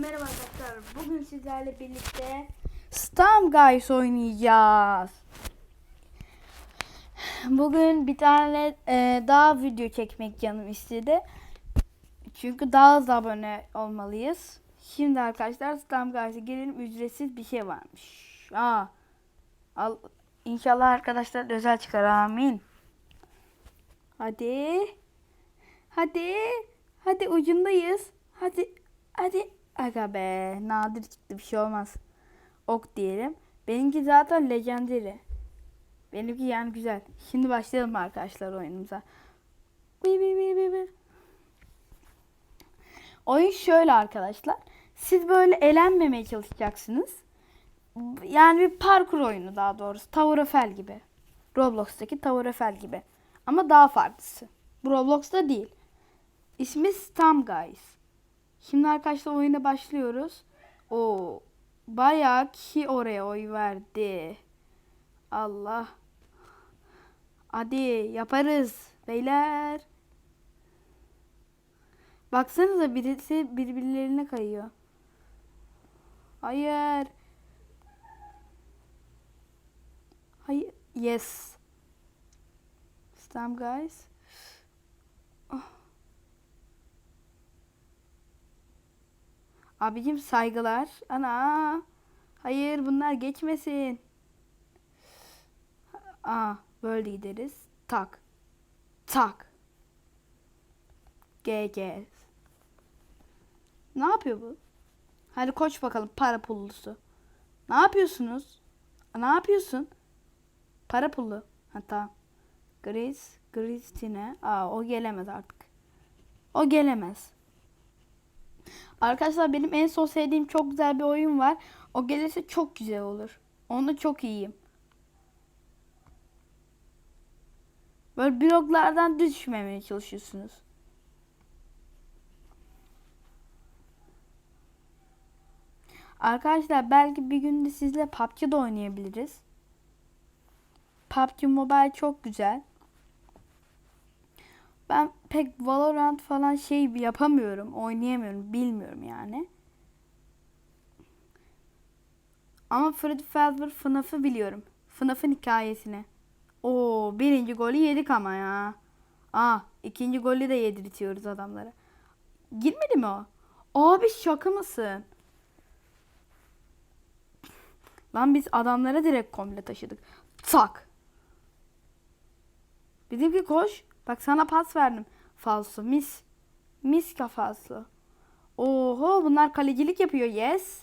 Merhaba arkadaşlar. Bugün sizlerle birlikte Stam Guys oynayacağız. Bugün bir tane e, daha video çekmek canım istedi. Çünkü daha az abone olmalıyız. Şimdi arkadaşlar Stam Guys'a gelelim. Ücretsiz bir şey varmış. Aa, al, İnşallah arkadaşlar özel çıkar. Amin. Hadi. Hadi. Hadi ucundayız. Hadi. Hadi. Aga be. Nadir çıktı bir şey olmaz. Ok diyelim. Benimki zaten legendary. Benimki yani güzel. Şimdi başlayalım arkadaşlar oyunumuza. Bi bi bi bi bi. Oyun şöyle arkadaşlar. Siz böyle elenmemeye çalışacaksınız. Yani bir parkur oyunu daha doğrusu. Tower Eiffel gibi. Roblox'taki Tower Eiffel gibi. Ama daha farklısı. Bu Roblox'ta değil. İsmi Stam Guys. Şimdi arkadaşlar oyuna başlıyoruz. O bayağı ki oraya oy verdi. Allah. Hadi yaparız beyler. Baksanıza birisi birbirlerine kayıyor. Hayır. Hayır. Yes. Stam guys. Abicim saygılar. Ana. Hayır bunlar geçmesin. Aa böyle gideriz. Tak. Tak. GG. Ne yapıyor bu? Hadi koç bakalım para pullusu. Ne yapıyorsunuz? Ne yapıyorsun? Para pullu. Ha tamam. Grace, Christine. Aa o gelemez artık. O gelemez. Arkadaşlar benim en son sevdiğim çok güzel bir oyun var. O gelirse çok güzel olur. Onu çok iyiyim. Böyle bloklardan düşmemeye çalışıyorsunuz. Arkadaşlar belki bir gün de sizle PUBG de oynayabiliriz. PUBG Mobile çok güzel. Pek Valorant falan şey yapamıyorum, oynayamıyorum, bilmiyorum yani. Ama Freddy Fazbear FNAF'ı biliyorum. FNAF'ın hikayesini. Oo, birinci golü yedik ama ya. Aa, ikinci golü de yedirtiyoruz adamlara. Girmedi mi o? Abi şaka mısın? Lan biz adamlara direkt komple taşıdık. Tak. Bizimki koş. Bak sana pas verdim. Falso. Mis. Mis kafası. Oho bunlar kalecilik yapıyor. Yes.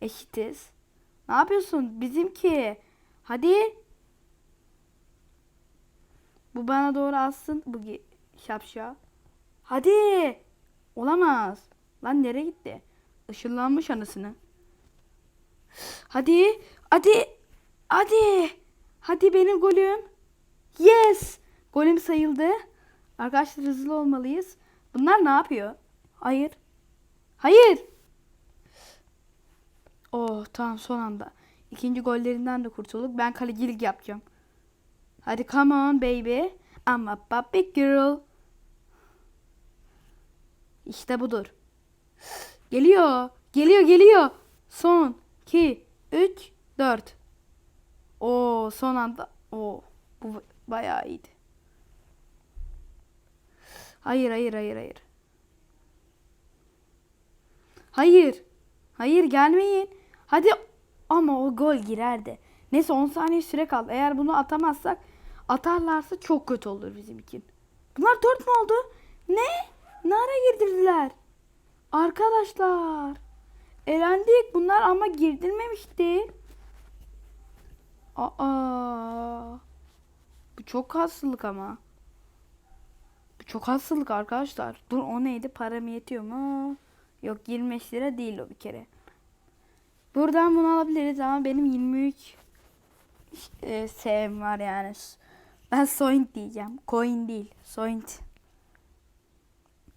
Eşitiz. Ne yapıyorsun? Bizimki. Hadi. Bu bana doğru alsın. Bu şapşal. Hadi. Olamaz. Lan nereye gitti? Işınlanmış anasını. Hadi. Hadi. Hadi. Hadi benim golüm. Yes. Golüm sayıldı. Arkadaşlar hızlı olmalıyız. Bunlar ne yapıyor? Hayır. Hayır. Oh tamam son anda. İkinci gollerinden de kurtulduk. Ben kalecilik yapacağım. Hadi come on baby. I'm a puppy girl. İşte budur. Geliyor. Geliyor geliyor. Son 2 3 4. Oo son anda. Oo bu bayağı iyiydi. Hayır hayır hayır hayır. Hayır. Hayır gelmeyin. Hadi ama o gol girerdi. Neyse 10 saniye süre kaldı. Eğer bunu atamazsak atarlarsa çok kötü olur bizim için. Bunlar 4 mü oldu? Ne? Ne ara girdirdiler? Arkadaşlar. Elendik. Bunlar ama girdirmemişti. Aa. Bu çok hastalık ama. Çok hastalık arkadaşlar. Dur o neydi? Param yetiyor mu? Yok 25 lira değil o bir kere. Buradan bunu alabiliriz ama benim 23 e, sevim var yani. Ben Soint diyeceğim. Coin değil. Soint.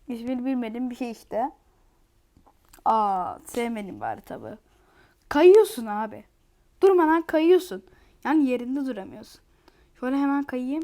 Hiçbir bilmediğim bir şey işte. Aa sevmedim bari tabi. Kayıyorsun abi. Durmadan kayıyorsun. Yani yerinde duramıyorsun. Şöyle hemen kayayım.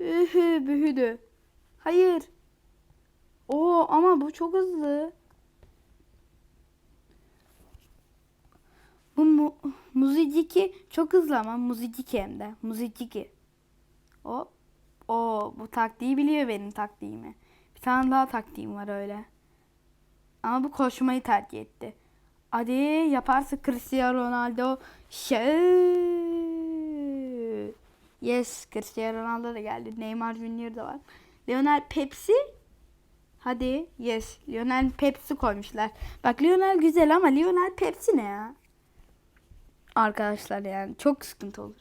Ühü bühüdü. Hayır. Oo ama bu çok hızlı. Bu mu, muziciki çok hızlı ama muziciki hem de. Muziciki. O o bu taktiği biliyor benim taktiğimi. Bir tane daha taktiğim var öyle. Ama bu koşmayı tercih etti. Hadi yaparsa Cristiano Ronaldo. Şey. Yes, Cristiano Ronaldo da geldi. Neymar Junior da var. Lionel Pepsi. Hadi yes. Lionel Pepsi koymuşlar. Bak Lionel güzel ama Lionel Pepsi ne ya? Arkadaşlar yani çok sıkıntı olur.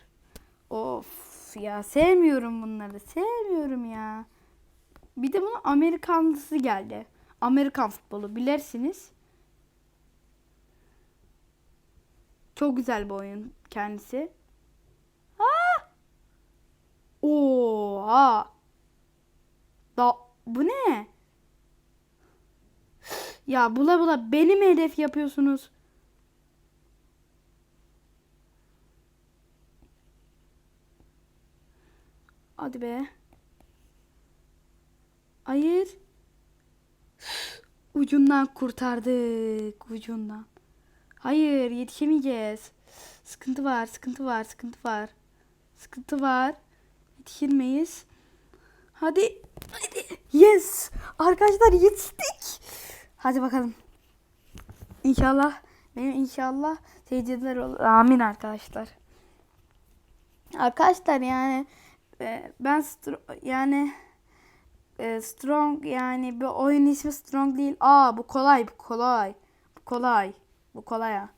Of ya sevmiyorum bunları. Sevmiyorum ya. Bir de bunun Amerikanlısı geldi. Amerikan futbolu bilirsiniz. Çok güzel bir oyun kendisi. Ha! Oha! Da bu ne? Ya bula bula beni mi hedef yapıyorsunuz? Hadi be. Hayır. Ucundan kurtardık. Ucundan. Hayır yetişemeyeceğiz. Sıkıntı var, sıkıntı var, sıkıntı var. Sıkıntı var. Yetişir miyiz? Hadi. Hadi. Yes. Arkadaşlar yetiştik. Hadi bakalım. İnşallah. Benim inşallah seyirciler olur. Amin arkadaşlar. Arkadaşlar yani e, ben yani e, strong yani bir oyun ismi strong değil. Aa bu kolay bu kolay. Bu kolay. Bu kolay ha.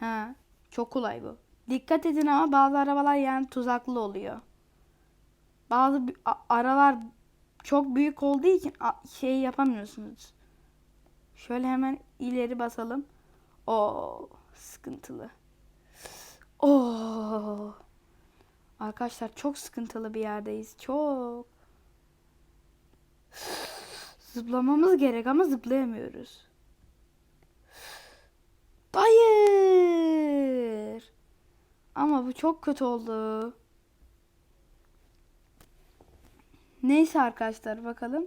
Ha, çok kolay bu. Dikkat edin ama bazı arabalar yani tuzaklı oluyor. Bazı aralar çok büyük olduğu için şey yapamıyorsunuz. Şöyle hemen ileri basalım. O sıkıntılı. Oo. Arkadaşlar çok sıkıntılı bir yerdeyiz. Çok. Zıplamamız gerek ama zıplayamıyoruz. Hayır. Ama bu çok kötü oldu. Neyse arkadaşlar bakalım.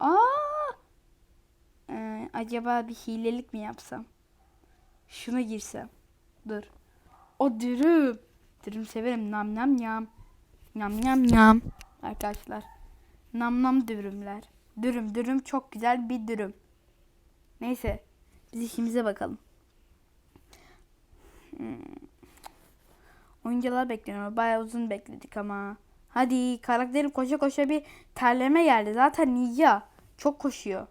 Aa! Ee, acaba bir hilelik mi yapsam? Şuna girsem. Dur. O dürüm. Dürüm severim. Nam nam yam. Nam nam yam. Arkadaşlar. Nam nam dürümler. Dürüm dürüm çok güzel bir dürüm. Neyse. Biz işimize bakalım. Hmm. Oyuncular bekleniyor. Bayağı uzun bekledik ama. Hadi karakterim koşa koşa bir terleme geldi. Zaten Ninja çok koşuyor.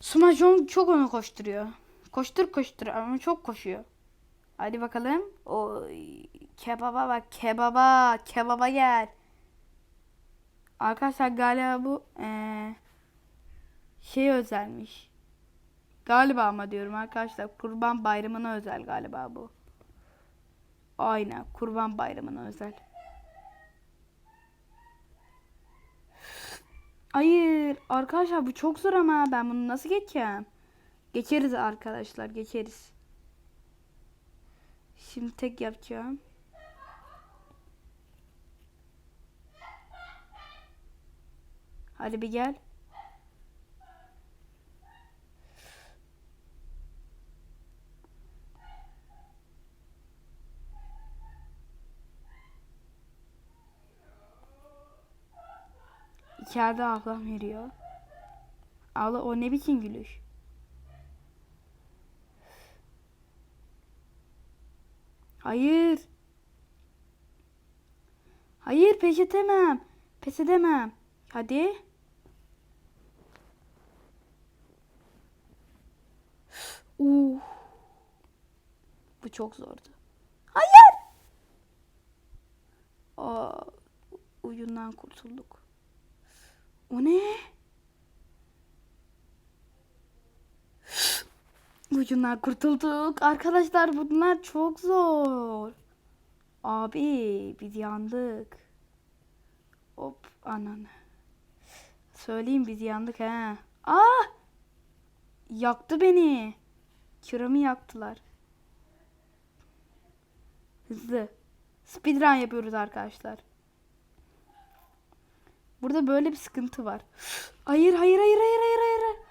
Sumajong çok onu koşturuyor. Koştur koştur ama çok koşuyor. Hadi bakalım. Oy, kebaba bak kebaba. Kebaba gel. Arkadaşlar galiba bu eee, şey özelmiş. Galiba ama diyorum arkadaşlar kurban bayramına özel galiba bu. Aynen kurban bayramına özel. Hayır arkadaşlar bu çok zor ama ben bunu nasıl geçeceğim? Geçeriz arkadaşlar geçeriz. Şimdi tek yapacağım. Hadi bir gel. İçeride ablam veriyor. Allah o ne biçim gülüş? Hayır. Hayır pes edemem. Pes edemem. Hadi. Uh. Bu çok zordu. Hayır. Aa, ucundan kurtulduk. O ne? Ucundan kurtulduk. Arkadaşlar bunlar çok zor. Abi biz yandık. Hop ananı. Söyleyeyim biz yandık he. Aa! Yaktı beni. Kiramı yaktılar. Hızlı. Speedrun yapıyoruz arkadaşlar. Burada böyle bir sıkıntı var. Hayır hayır hayır hayır hayır hayır.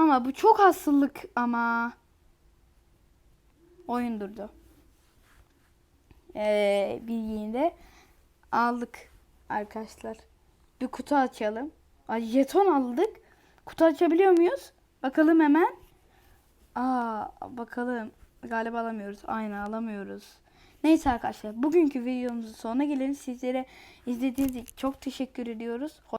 Ama bu çok hastalık ama. Oyun durdu. Ee, bilgiyi de aldık arkadaşlar. Bir kutu açalım. Ay jeton aldık. Kutu açabiliyor muyuz? Bakalım hemen. Aa bakalım. Galiba alamıyoruz. Aynen alamıyoruz. Neyse arkadaşlar bugünkü videomuzun sonuna gelelim. Sizlere izlediğiniz için çok teşekkür ediyoruz.